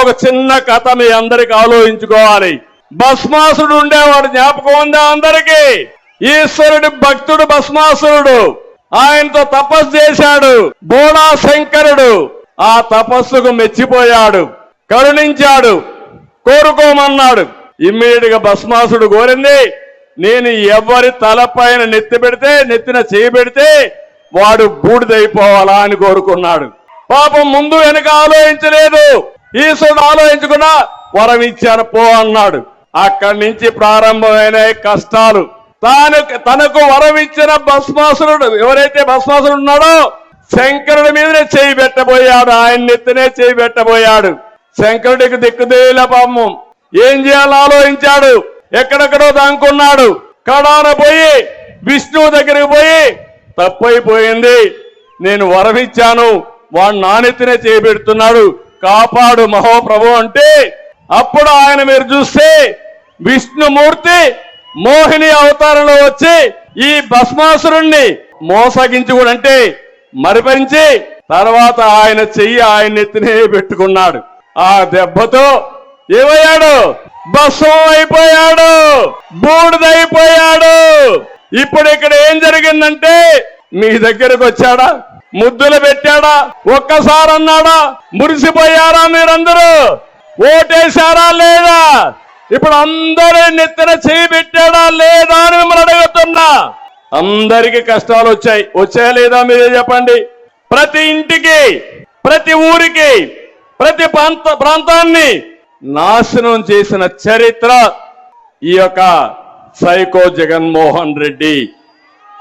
ఒక చిన్న కథ మీ అందరికి ఆలోచించుకోవాలి. భస్మాసుడు ఉండేవాడు జ్ఞాపకం ఉందా అందరికి? ఈశ్వరుడి భక్తుడు భస్మాసురుడు. ఆయనతో తపస్సు చేశాడు. బోడా శంకరుడు ఆ తపస్సుకు మెచ్చిపోయాడు. కరుణించాడు. కోరుకోమన్నాడు. ఇమ్మీడియట్గా భస్మాసుడు కోరింది నేను ఎవరి తలపైన నెత్తి పెడితే నెత్తిన చేయబెడితే వాడు బూడిదైపోవాలా అని కోరుకున్నాడు. పాపం ముందు వెనక ఆలోచించలేదు. ఈశ్వరుడు ఆలోచించుకున్న వరం ఇచ్చాను పో అన్నాడు. అక్కడి నుంచి ప్రారంభమైన కష్టాలు. తాను తనకు వరం ఇచ్చిన భస్మాసురుడు ఎవరైతే భస్మాసురుడు ఉన్నాడో శంకరుడి మీదనే చేయి పెట్టబోయాడు. ఆయన నెత్తినే చేయి పెట్టబోయాడు. శంకరుడికి దిక్కుదేల పాపం ఏం చేయాలో ఆలోచించాడు. ఎక్కడెక్కడో దాంకున్నాడు. కడాన పోయి విష్ణువు దగ్గరికి పోయి తప్పైపోయింది. నేను వరమిచ్చాను వాడు నానెత్తినే చేయబెడుతున్నాడు కాపాడు మహోప్రభు అంటే అప్పుడు ఆయన మీరు చూస్తే విష్ణుమూర్తి మోహిని అవతారంలో వచ్చి ఈ భస్మాసురుణ్ణి మోసగించి కూడా అంటే మరిపరించి తర్వాత ఆయన చెయ్యి ఆయన ఎత్తినే పెట్టుకున్నాడు. ఆ దెబ్బతో ఏమయ్యాడు? భస్మం అయిపోయాడు. బూడిదైపోయాడు ఇప్పుడు ఇక్కడ ఏం జరిగిందంటే మీ దగ్గరకు వచ్చాడా? ముద్దులు పెట్టాడా? ఒక్కసారి అన్నాడా మురిసిపోయారా మీరందరూ? ఓటేశారా లేదా? ఇప్పుడు అందరూ నెత్తిన చేయి పెట్టాడా లేదా అని మిమ్మల్ని అడుగుతున్నా. అందరికి కష్టాలు వచ్చాయి. వచ్చాయా లేదా మీరే చెప్పండి. ప్రతి ఇంటికి ప్రతి ఊరికి ప్రతి ప్రాంత ప్రాంతాన్ని నాశనం చేసిన చరిత్ర ఈ యొక్క సైకో జగన్మోహన్ రెడ్డి